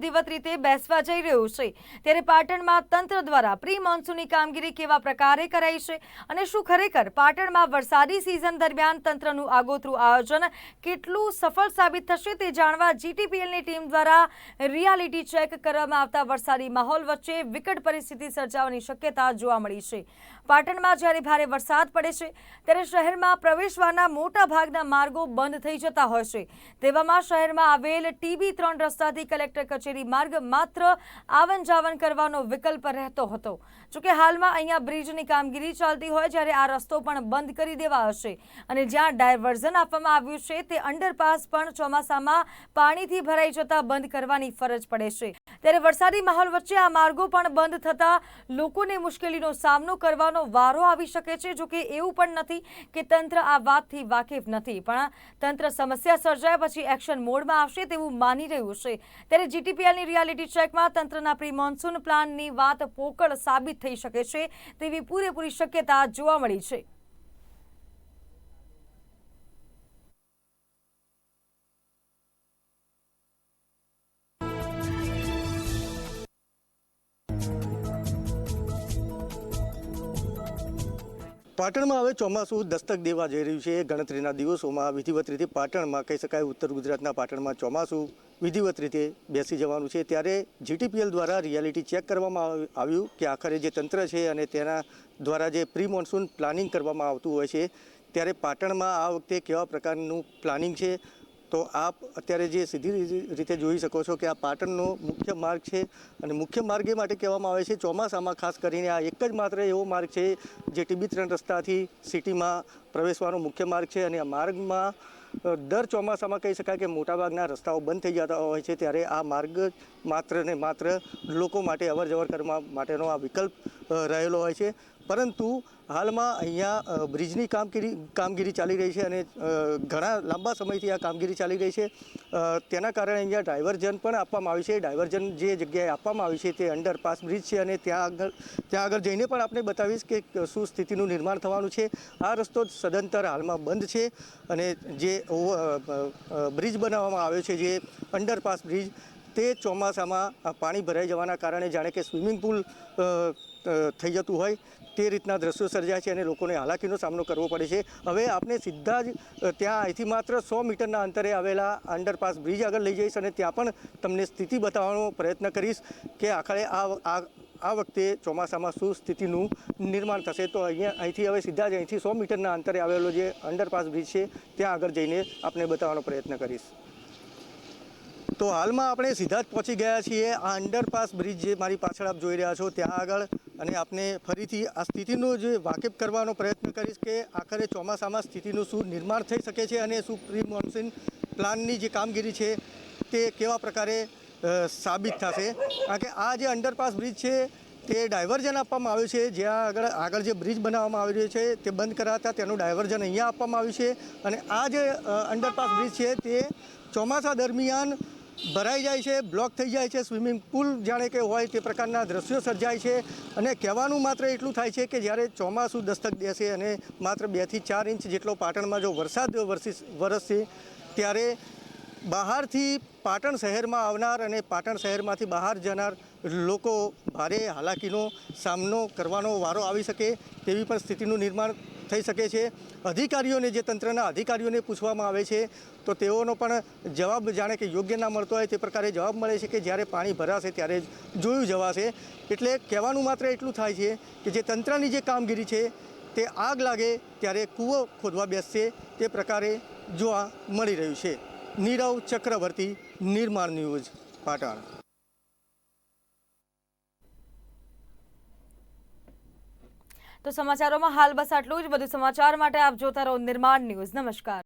વિધિવત રીતે બેસવા જઈ રહ્યું છે. ત્યારે પાટણમાં તંત્ર દ્વારા પ્રી મોન્સૂનની કામગીરી કેવા પ્રકારે કરાઈ છે અને શું ખરેખર પાટણમાં વરસાદી સિઝન દરમિયાન તંત્રનું આગોતરું આયોજન કેટલું સફળ સાબિત થશે તે જાણવા જીટીપીએલની ટીમ દ્વારા રિયાલિટી ચેક કરવામાં આવતા વરસાદી માહોલ વચ્ચે વિકટ પરિસ્થિતિ સર્જાવાની શક્યતા જોવા મળી છે. પાટણમાં જ્યારે ભારે વરસાદ પડે છે, ત્યારે શહેરમાં પ્રવેશવાના મોટા ભાગના માર્ગો બંધ થઈ જતા હોય છે. તેવામાં શહેરમાં આવેલ ટીબી ત્રણ રસ્તાથી કલેક્ટર કચેરી માર્ગ માત્ર આવન જાવન કરવાનો વિકલ્પ રહેતો હતો. જોકે હાલમાં અહીંયા બ્રિજની કામગીરી ચાલતી હોય જ્યારે આ રસ્તો પણ બંધ કરી દેવાયો છે અને જ્યાં ડાયવર્ઝન આપવામાં આવ્યું છે તે અંડરપાસ પણ ચોમાસામાં પાણીથી ભરાઈ જતા બંધ કરવાની ફરજ પડે છે. ત્યારે વરસાદી માહોલ વચ્ચે આ માર્ગો પણ બંધ થતા લોકોને મુશ્કેલીનો સામનો કરવાનો વારો આવી શકે છે જોકે એવું પણ નથી કે તંત્ર આ વાતથી વાકેફ નથી. પણ તંત્ર સમસ્યા સર્જાય પછી એક્શન મોડમાં આવશે તેવું માની રહ્યું છે. ત્યારે જીટીપીએલની રિયાલિટી ચેકમાં તંત્રના પ્રી મોન્સૂન પ્લાનની વાત પોકળ સાબિત થઈ શકે છે તેવી પૂરેપૂરી શક્યતા જોવા મળી છે. પાટણમાં હવે ચોમાસું દસ્તક દેવા જઈ રહ્યું છે. ગણતરીના દિવસોમાં વિધિવત રીતે પાટણમાં કહી શકાય ઉત્તર ગુજરાતના પાટણમાં ચોમાસું વિધિવત રીતે બેસી જવાનું છે. ત્યારે જીટીપીએલ દ્વારા રિયાલિટી ચેક કરવામાં આવ- આવ્યું કે આખરે જે તંત્ર છે અને તેના દ્વારા જે પ્રી મોન્સૂન પ્લાનિંગ કરવામાં આવતું હોય છે, ત્યારે પાટણમાં આ વખતે કેવા પ્રકારનું પ્લાનિંગ છે? તો આપ અત્યારે જે સીધી રીતે જોઈ શકો છો કે આ પાટણનો મુખ્ય માર્ગ છે અને મુખ્ય માર્ગ એ માટે કહેવામાં આવે છે ચોમાસામાં ખાસ કરીને આ એક જ માત્ર એવો માર્ગ છે જે ટીબી ત્રણ રસ્તાથી સિટીમાં પ્રવેશવાનો મુખ્ય માર્ગ છે અને આ માર્ગમાં દર ચોમાસામાં કહી શકાય કે મોટાભાગના રસ્તાઓ બંધ થઈ જતા હોય છે ત્યારે આ માર્ગ માત્ર ને માત્ર લોકો માટે અવર જવર કરવા માટેનો આ વિકલ્પ રહેલો હોય છે. પરંતુ હાલમાં અહીંયા બ્રિજની કામગીરી કામગીરી ચાલી રહી છે અને ઘણા લાંબા સમયથી આ કામગીરી ચાલી રહી છે. તેના કારણે અહીંયા ડાયવર્જન પણ આપવામાં આવ્યું છે. ડાયવર્જન જે જગ્યાએ આપવામાં આવ્યું છે તે અંડરપાસ બ્રિજ છે અને ત્યાં આગળ ત્યાં આગળ જઈને પણ આપણે બતાવીશ કે શું સ્થિતિનું નિર્માણ થવાનું છે. આ રસ્તો સદંતર હાલમાં બંધ છે અને જે બ્રિજ બનાવવામાં આવ્યો છે, જે અંડરપાસ બ્રિજ, તે ચોમાસામાં પાણી ભરાઈ જવાના કારણે જાણે કે સ્વિમિંગ પુલ થઈ જતું હોય તે રીતના દ્રશ્યો સર્જાય છે અને લોકોને હાલાકીનો સામનો કરવો પડે છે. હવે આપણે સીધા જ ત્યાં અહીંથી માત્ર સો મીટરના અંતરે આવેલા અંડરપાસ બ્રિજ આગળ લઈ જઈશ અને ત્યાં પણ તમને સ્થિતિ બતાવવાનો પ્રયત્ન કરીશ કે આખરે આ આ વખતે ચોમાસામાં શું સ્થિતિનું નિર્માણ થશે. તો અહીંયા, અહીંથી હવે સીધા જ અહીંથી સો મીટરના અંતરે આવેલો જે અંડરપાસ બ્રિજ છે, ત્યાં આગળ જઈને આપણે બતાવવાનો પ્રયત્ન કરીશ. તો હાલમાં આપણે સીધા જ પહોંચી ગયા છીએ. આ અંડરપાસ બ્રિજ જે મારી પાછળ આપ જોઈ રહ્યા છો, ત્યાં આગળ અને આપને ફરીથી આ સ્થિતિનો જે વાકેફ કરવાનો પ્રયત્ન કરીશ કે આખરે ચોમાસામાં સ્થિતિનું શું નિર્માણ થઈ શકે છે અને શું પ્રી મોન્સૂન પ્લાનની જે કામગીરી છે તે કેવા પ્રકારે સાબિત થશે. કારણ કે આ જે અંડરપાસ બ્રિજ છે તે ડાયવર્ઝન આપવામાં આવ્યું છે. જ્યાં આગળ આગળ જે બ્રિજ બનાવવામાં આવી રહ્યો છે તે બંધ કરાતા તેનું ડાયવર્ઝન અહીંયા આપવામાં આવ્યું છે. અને આ જે અંડરપાસ બ્રિજ છે તે ચોમાસા દરમિયાન ભરાઈ જાય છે, બ્લોક થઈ જાય છે, સ્વિમિંગ પુલ જાણે કે હોય તે પ્રકારના દ્રશ્યો સર્જાય છે અને કહેવાનું માત્ર એટલું થાય છે કે જ્યારે ચોમાસું દસ્તક દેશે અને માત્ર બેથી ચાર ઇંચ જેટલો પાટણમાં જો વરસાદ વરસી વરસશે, ત્યારે બહારથી પાટણ શહેરમાં આવનાર અને પાટણ શહેરમાંથી બહાર જનાર લોકો ભારે હાલાકીનો સામનો કરવાનો વારો આવી શકે તેવી પણ સ્થિતિનું નિર્માણ થઈ શકે છે. અધિકારીઓને જે તંત્રના અધિકારીઓને પૂછવામાં આવે છે, તો તેઓનો પણ જવાબ જાણે કે યોગ્ય ના મળતો હોય તે પ્રકારે જવાબ મળે છે કે જ્યારે પાણી ભરાશે ત્યારે જોયું જવાશે. એટલે કહેવાનું માત્ર એટલું થાય છે કે જે તંત્રની જે કામગીરી છે, તે આગ લાગે ત્યારે કૂવો ખોદવા બેસશે તે પ્રકારે જોવા મળી રહ્યું છે. નીરવ ચક્રવર્તી, નિર્માણ ન્યૂઝ, પાટણ. તો સમાચારોમાં હાલ બસ આટલું જ. બધું સમાચાર માટે આપ જોતા રહો નિર્માણ ન્યૂઝ. નમસ્કાર.